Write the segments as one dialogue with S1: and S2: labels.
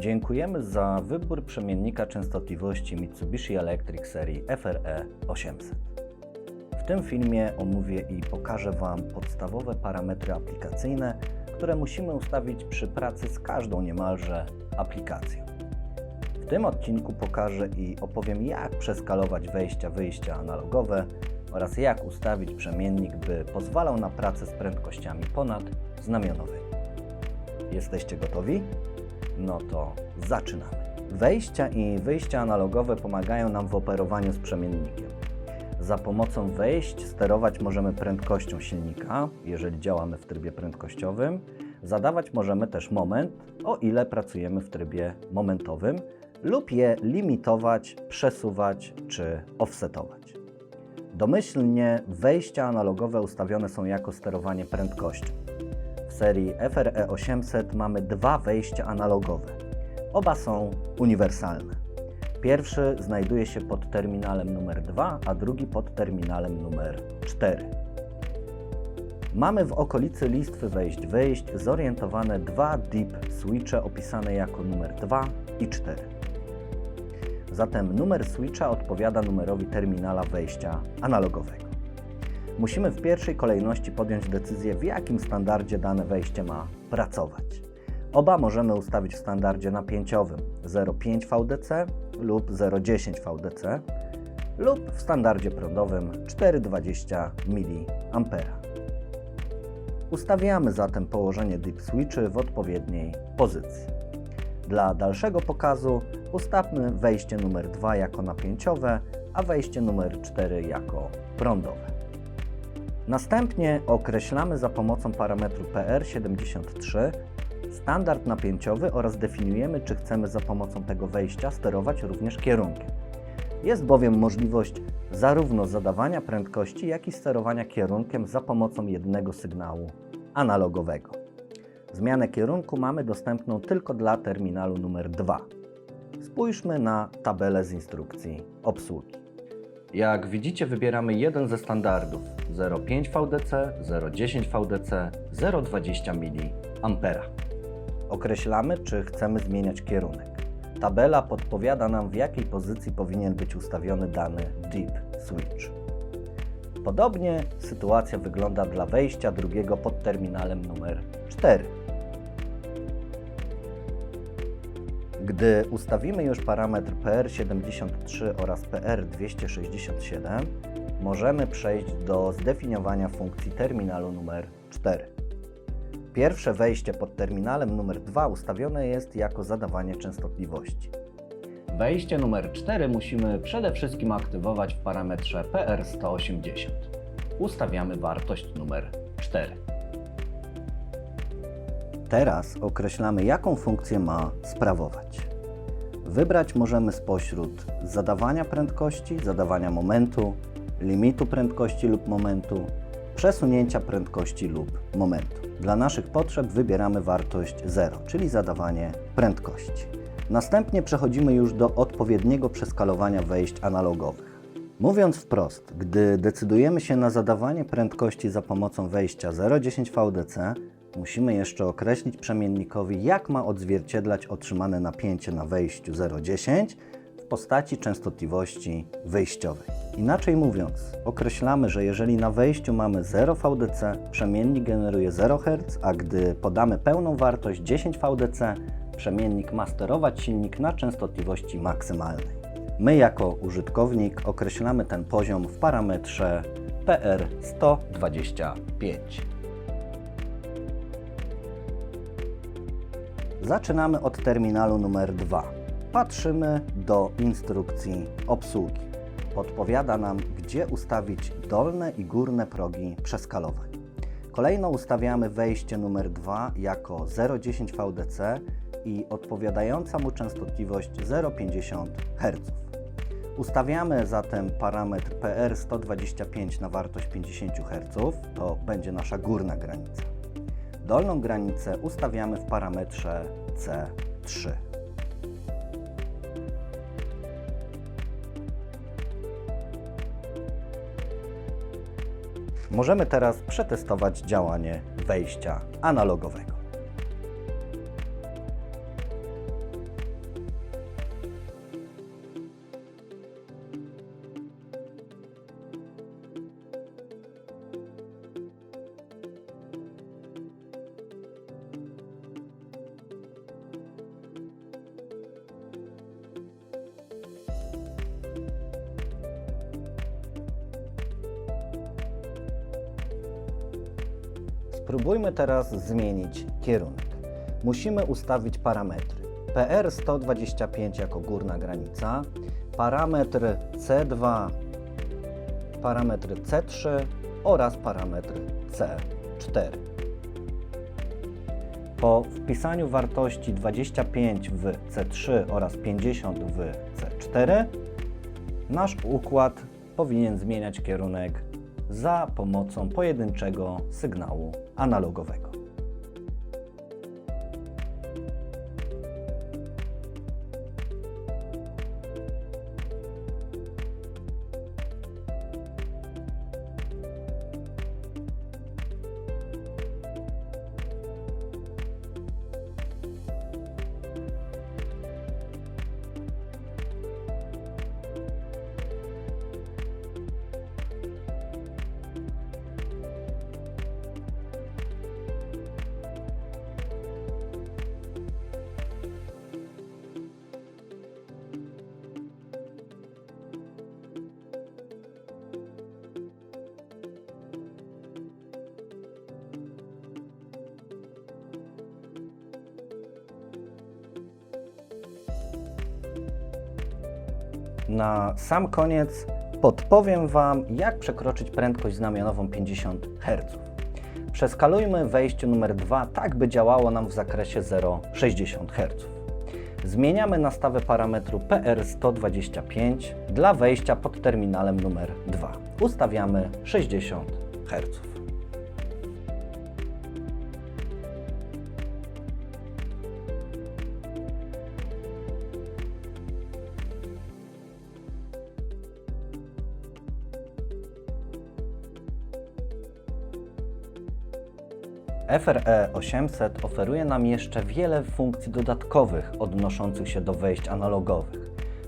S1: Dziękujemy za wybór przemiennika częstotliwości Mitsubishi Electric serii FRE 800. W tym filmie omówię i pokażę Wam podstawowe parametry aplikacyjne, które musimy ustawić przy pracy z każdą niemalże aplikacją. W tym odcinku pokażę i opowiem, jak przeskalować wejścia-wyjścia analogowe oraz jak ustawić przemiennik, by pozwalał na pracę z prędkościami ponad znamionowymi. Jesteście gotowi? No to zaczynamy. Wejścia i wyjścia analogowe pomagają nam w operowaniu z przemiennikiem. Za pomocą wejść sterować możemy prędkością silnika, jeżeli działamy w trybie prędkościowym. Zadawać możemy też moment, o ile pracujemy w trybie momentowym, lub je limitować, przesuwać czy offsetować. Domyślnie wejścia analogowe ustawione są jako sterowanie prędkością. Serii FRE 800 mamy dwa wejścia analogowe. Oba są uniwersalne. Pierwszy znajduje się pod terminalem numer 2, a drugi pod terminalem numer 4. Mamy w okolicy listwy wejść-wyjść zorientowane dwa deep switche opisane jako numer 2 i 4. Zatem numer switcha odpowiada numerowi terminala wejścia analogowego. Musimy w pierwszej kolejności podjąć decyzję, w jakim standardzie dane wejście ma pracować. Oba możemy ustawić w standardzie napięciowym 0,5 VDC lub 0,10 VDC lub w standardzie prądowym 4,20 mA. Ustawiamy zatem położenie deep switchy w odpowiedniej pozycji. Dla dalszego pokazu ustawmy wejście numer 2 jako napięciowe, a wejście numer 4 jako prądowe. Następnie określamy za pomocą parametru PR73 standard napięciowy oraz definiujemy, czy chcemy za pomocą tego wejścia sterować również kierunkiem. Jest bowiem możliwość zarówno zadawania prędkości, jak i sterowania kierunkiem za pomocą jednego sygnału analogowego. Zmianę kierunku mamy dostępną tylko dla terminalu numer 2. Spójrzmy na tabelę z instrukcji obsługi. Jak widzicie, wybieramy jeden ze standardów 0,5 VDC, 0,10 VDC, 0,20 mA. Określamy, czy chcemy zmieniać kierunek. Tabela podpowiada nam, w jakiej pozycji powinien być ustawiony dany deep switch. Podobnie sytuacja wygląda dla wejścia drugiego pod terminalem numer 4. Gdy ustawimy już parametr PR73 oraz PR267, możemy przejść do zdefiniowania funkcji terminalu numer 4. Pierwsze wejście pod terminalem numer 2 ustawione jest jako zadawanie częstotliwości. Wejście numer 4 musimy przede wszystkim aktywować w parametrze PR180. Ustawiamy wartość numer 4. Teraz określamy, jaką funkcję ma sprawować. Wybrać możemy spośród zadawania prędkości, zadawania momentu, limitu prędkości lub momentu, przesunięcia prędkości lub momentu. Dla naszych potrzeb wybieramy wartość 0, czyli zadawanie prędkości. Następnie przechodzimy już do odpowiedniego przeskalowania wejść analogowych. Mówiąc wprost, gdy decydujemy się na zadawanie prędkości za pomocą wejścia 0,10 VDC, musimy jeszcze określić przemiennikowi, jak ma odzwierciedlać otrzymane napięcie na wejściu 0,10 w postaci częstotliwości wyjściowej. Inaczej mówiąc, określamy, że jeżeli na wejściu mamy 0 VDC, przemiennik generuje 0 Hz, a gdy podamy pełną wartość 10 VDC, przemiennik ma sterować silnik na częstotliwości maksymalnej. My jako użytkownik określamy ten poziom w parametrze PR125. Zaczynamy od terminalu numer 2. Patrzymy do instrukcji obsługi. Podpowiada nam, gdzie ustawić dolne i górne progi przeskalowań. Kolejno ustawiamy wejście numer 2 jako 0,10 VDC i odpowiadająca mu częstotliwość 0,50 Hz. Ustawiamy zatem parametr PR125 na wartość 50 Hz, to będzie nasza górna granica. Dolną granicę ustawiamy w parametrze C3. Możemy teraz przetestować działanie wejścia analogowego. Spróbujmy teraz zmienić kierunek. Musimy ustawić parametry. PR 125 jako górna granica, parametr C2, parametr C3 oraz parametr C4. Po wpisaniu wartości 25 w C3 oraz 50 w C4 nasz układ powinien zmieniać kierunek za pomocą pojedynczego sygnału analogowego. Na sam koniec podpowiem Wam, jak przekroczyć prędkość znamionową 50 Hz. Przeskalujmy wejście numer 2 tak, by działało nam w zakresie 0,60 Hz. Zmieniamy nastawę parametru PR125 dla wejścia pod terminalem numer 2. Ustawiamy 60 Hz. FRE 800 oferuje nam jeszcze wiele funkcji dodatkowych odnoszących się do wejść analogowych.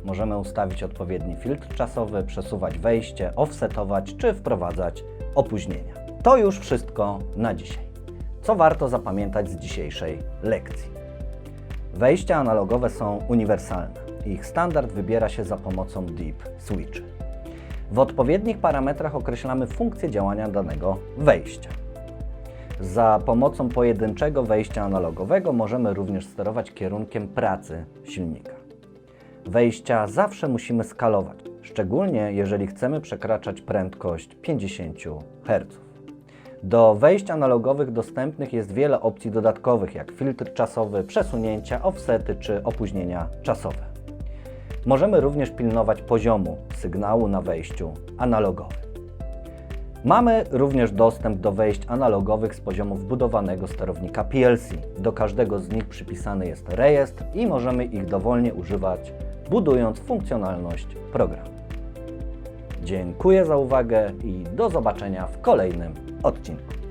S1: Możemy ustawić odpowiedni filtr czasowy, przesuwać wejście, offsetować czy wprowadzać opóźnienia. To już wszystko na dzisiaj. Co warto zapamiętać z dzisiejszej lekcji? Wejścia analogowe są uniwersalne. Ich standard wybiera się za pomocą Deep Switch. W odpowiednich parametrach określamy funkcję działania danego wejścia. Za pomocą pojedynczego wejścia analogowego możemy również sterować kierunkiem pracy silnika. Wejścia zawsze musimy skalować, szczególnie jeżeli chcemy przekraczać prędkość 50 Hz. Do wejść analogowych dostępnych jest wiele opcji dodatkowych, jak filtr czasowy, przesunięcia, offsety czy opóźnienia czasowe. Możemy również pilnować poziomu sygnału na wejściu analogowym. Mamy również dostęp do wejść analogowych z poziomu wbudowanego sterownika PLC. Do każdego z nich przypisany jest rejestr i możemy ich dowolnie używać, budując funkcjonalność programu. Dziękuję za uwagę i do zobaczenia w kolejnym odcinku.